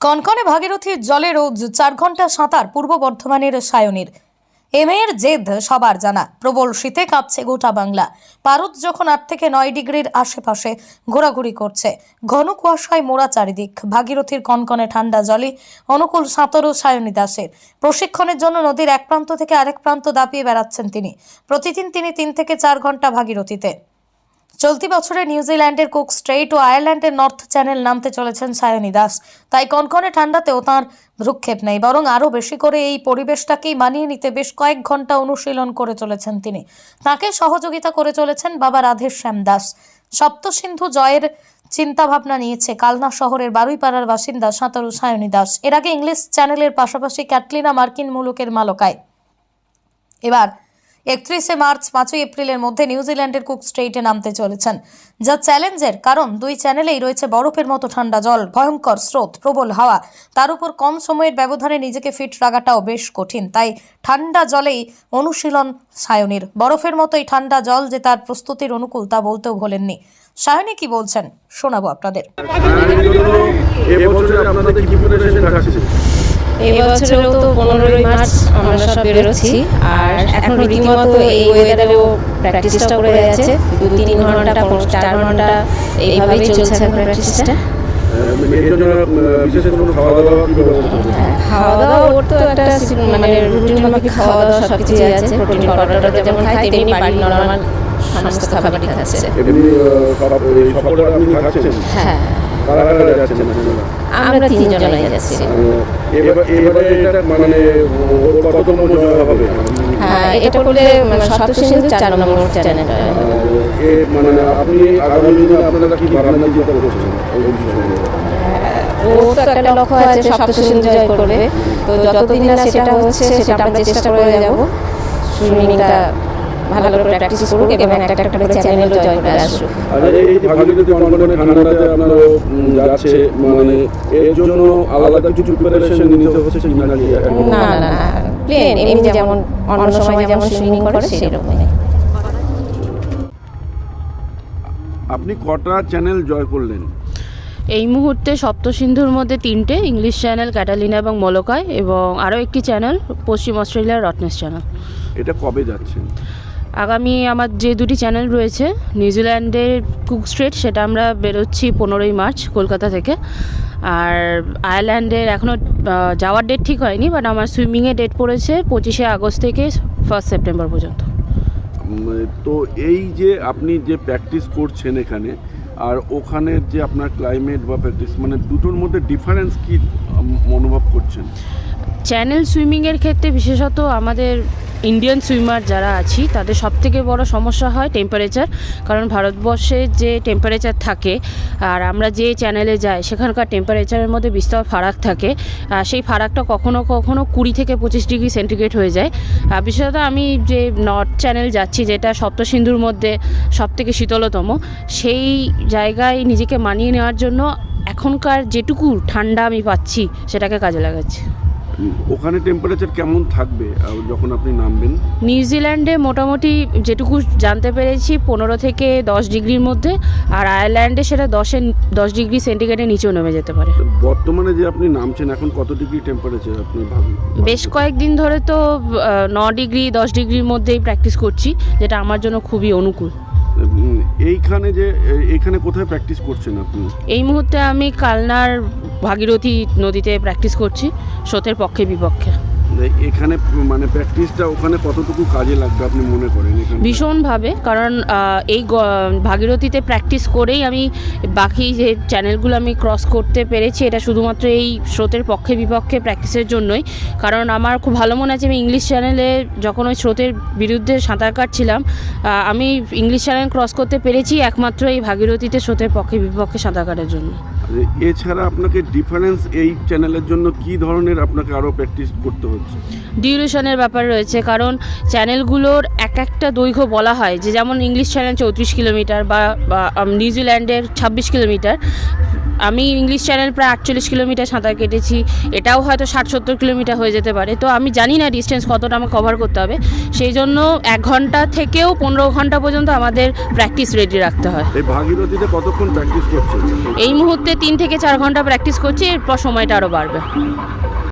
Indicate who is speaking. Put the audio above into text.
Speaker 1: কনকনে ভাগীরথীর জলে রোজ চার ঘণ্টা সাঁতার পূর্ব বর্ধমানের সায়নীর। এমের জেদ সবার জানা, প্রবল শীতে কাঁপছে গোটা বাংলা। পারদ যখন আট থেকে নয় ডিগ্রির আশেপাশে ঘোরাঘুরি করছে, ঘন কুয়াশায় মোড়া চারিদিক। ভাগীরথীর কনকনে ঠান্ডা জলে অনুকূল সাঁতরও সায়নী দাসের। প্রশিক্ষণের জন্য নদীর এক প্রান্ত থেকে আরেক প্রান্ত দাপিয়ে বেড়াচ্ছেন তিনি। প্রতিদিন তিনি তিন থেকে চার ঘণ্টা ভাগীরথীতে। চলতি বছরে নিউজিল্যান্ডের কুক স্ট্রেইট ও আয়ারল্যান্ডের নর্থ চ্যানেল নামতে চলেছেন সায়নী দাস। তাই কনকনে ঠান্ডাতেও তাঁর ভ্রুক্ষেপ নেই, বরং আরও বেশি করে এই পরিবেশটাকেই মানিয়ে নিতে বেশ কয়েক ঘণ্টা অনুশীলন করে চলেছেন তিনি। তাকে সহযোগিতা করে চলেছেন বাবা রাধের শ্যাম দাস। সপ্তসিন্ধু জয়ের চিন্তাভাবনা নিয়েছে কালনা শহরের বারুইপাড়ার বাসিন্দা সাঁতারু সায়নী দাস। এর আগে ইংলিশ চ্যানেলের পাশাপাশি ক্যাটলিনা মার্কিন মুলুকের মালকায়। এবার একত্রিশে মার্চ, পাঁচই এপ্রিলের মধ্যে নিউজিল্যান্ডের কুক স্ট্রেইটে নামতে চলেছেন। যা চ্যালেঞ্জের কারণ, দুই চ্যানেলেই রয়েছে বরফের মতো ঠান্ডা জল, ভয়ঙ্কর স্রোত, প্রবল হাওয়া। তার উপর কম সময়ের ব্যবধানে নিজেকে ফিট রাখাটাও বেশ কঠিন। তাই ঠান্ডা জলেই অনুশীলন সায়নীর। বরফের মতোই ঠান্ডা জল যে তার প্রস্তুতির অনুকূল তা বলতেও ভোলেননি। সায়নী কি বলছেন, শোনাবো আপনাদের।
Speaker 2: এবছরেও তো পনেরোই মার্চ আমরা সব বেরোচ্ছি। আর এখন রীতিমতো এই ওয়েদারেও প্র্যাকটিসটা করে যাচ্ছে। দু তিন ঘণ্টা চার ঘণ্টা এইভাবেই চলছে এখন প্র্যাকটিসটা
Speaker 3: খাওয়া দাওয়া?
Speaker 2: ওর তো একটা মানে রুটিন মাফিক খাওয়া দাওয়া সব কিছুই আছে। প্রোটিন পাউডারটা যেমন খাই তেমনি বাড়ির নর্মাল সমস্ত খাবারই খাচ্ছে হ্যাঁ? আমরা তিনজনই যাচ্ছি।
Speaker 3: মানে হবে?
Speaker 2: হ্যাঁ এটা করলে মানে সপ্তসিন্ধু চার নম্বর চ্যানেল
Speaker 3: মানে
Speaker 2: ও তো একটা লক্ষ্য আছে জয় করবে। তো যতদিন না সেটা হচ্ছে সেটা আমরা চেষ্টা করে যাব। সুইমিংটা ভালো করে প্র্যাকটিস করুক এবং একটা একটা করে চ্যানেল জয় করে আসুক।
Speaker 3: আর এই এই ভাগীরথী কনকনে ঠান্ডাতে আপনারা যাচ্ছে মানে এর জন্য আলাদা কিছু প্রিপারেশন নিতে হচ্ছে কি
Speaker 2: না না না প্লেন এমনি যেমন অন্য সময় যেমন সুইমিং করে সেরকমই।
Speaker 3: আপনি কটা চ্যানেল জয় করলেন?
Speaker 4: এই মুহূর্তে সপ্তসিন্ধুর মধ্যে তিনটে ইংলিশ চ্যানেল ক্যাটালিনা এবং মলকায় এবং আরও একটি চ্যানেল পশ্চিম অস্ট্রেলিয়ার রটনেস চ্যানেল
Speaker 3: এটা কবে যাচ্ছেন?
Speaker 4: আগামী আমার যে দুটি চ্যানেল রয়েছে নিউজিল্যান্ডের কুক স্ট্রিট, সেটা আমরা বেরোচ্ছি পনেরোই মার্চ কলকাতা থেকে। আর আয়ারল্যান্ডের এখনও যাওয়ার ডেট ঠিক হয়নি বাট আমার সুইমিংয়ের ডেট পড়েছে পঁচিশে আগস্ট থেকে ফার্স্ট সেপ্টেম্বর পর্যন্ত।
Speaker 3: তো এই যে আপনি যে প্র্যাকটিস করছেন এখানে, আর ওখানের যে আপনার ক্লাইমেট বা প্র্যাকটিস মানে দুটোর মধ্যে ডিফারেন্স কি অনুভব করছেন?
Speaker 4: চ্যানেল সুইমিংয়ের ক্ষেত্রে বিশেষত আমাদের ইন্ডিয়ান সুইমার যারা আছি, তাদের সবথেকে বড় সমস্যা হয় টেম্পারেচার কারণ ভারতবর্ষে যে টেম্পারেচার থাকে, আর আমরা যে চ্যানেলে যাই, সেখানকার টেম্পারেচারের মধ্যে বিস্তর ফারাক থাকে, আর সেই ফারাকটা কখনো কখনো কুড়ি থেকে পঁচিশ ডিগ্রি সেন্টিগ্রেড হয়ে যায়। আর বিশেষত আমি যে নর্থ চ্যানেল যাচ্ছি, যেটা সপ্তসিন্ধুর মধ্যে সবথেকে শীতলতম, সেই জায়গায় নিজেকে মানিয়ে নেওয়ার জন্য এখনকার যেটুকু ঠান্ডা আমি পাচ্ছি, সেটাকে কাজে লাগাচ্ছি।
Speaker 3: ওখানে টেম্পারেচার কেমন থাকবে যখন আপনি নামবেন?
Speaker 4: নিউজিল্যান্ডে মোটামুটি যেটুকু জানতে পেরেছি পনেরো থেকে দশ ডিগ্রির মধ্যে আর আয়ারল্যান্ডে সেটা দশের দশ ডিগ্রি সেন্টিগ্রেডের নিচেও নেমে যেতে পারে।
Speaker 3: বর্তমানে যে আপনি নামছেন এখন কত ডিগ্রি টেম্পারেচার আপনি ভাবেন
Speaker 4: বেশ কয়েকদিন ধরে তো ন ডিগ্রি দশ ডিগ্রির মধ্যেই প্র্যাকটিস করছি যেটা আমার জন্য খুবই অনুকূল।
Speaker 3: এইখানে যে এখানে কোথায় প্র্যাকটিস করছেন আপনি?
Speaker 4: এই মুহূর্তে আমি কালনার ভাগীরথী নদীতে প্র্যাকটিস করছি, স্রোতের পক্ষে বিপক্ষে।
Speaker 3: এখানে মানে প্র্যাকটিসটা ওখানে কতটুকু কাজে লাগবে আপনি মনে করেন
Speaker 4: ভীষণভাবে, কারণ এই ভাগীরথীতে প্র্যাকটিস করেই আমি বাকি যে চ্যানেলগুলো আমি ক্রস করতে পেরেছি, এটা শুধুমাত্র এই স্রোতের পক্ষে বিপক্ষে প্র্যাকটিসের জন্যই। কারণ আমার খুব ভালো মনে আছে, আমি ইংলিশ চ্যানেলে যখন ওই স্রোতের বিরুদ্ধে সাঁতার কাটছিলাম আমি ইংলিশ চ্যানেল ক্রস করতে পেরেছি একমাত্র এই ভাগীরথীতে স্রোতের পক্ষে বিপক্ষে সাঁতার কাটার জন্য।
Speaker 3: এছাড়া আপনাকে ডিফারেন্স এই চ্যানেলের জন্য কি ধরনের আপনাকে আরও প্র্যাকটিস করতে হচ্ছে?
Speaker 4: ডিউরেশনের ব্যাপার রয়েছে, কারণ চ্যানেলগুলোর এক একটা দৈর্ঘ্য বলা হয় যে যেমন ইংলিশ চ্যানেল চৌত্রিশ কিলোমিটার বা নিউজিল্যান্ডের ছাব্বিশ কিলোমিটার আমি ইংলিশ চ্যানেল প্রায় আটচল্লিশ কিলোমিটার সাঁতার কেটেছি এটাও হয়তো ষাট সত্তর কিলোমিটার হয়ে যেতে পারে। তো আমি জানি না ডিস্টেন্স কতটা আমাকে কভার করতে হবে। সেই জন্য এক ঘণ্টা থেকেও পনেরো ঘণ্টা পর্যন্ত আমাদের প্র্যাকটিস রেডি রাখতে হয়।
Speaker 3: এই ভাগীরথীতে কতক্ষণ প্র্যাকটিস করছেন?
Speaker 4: এই মুহূর্তে তিন থেকে চার ঘণ্টা প্র্যাকটিস করছি এরপর সময়টা আরও বাড়বে।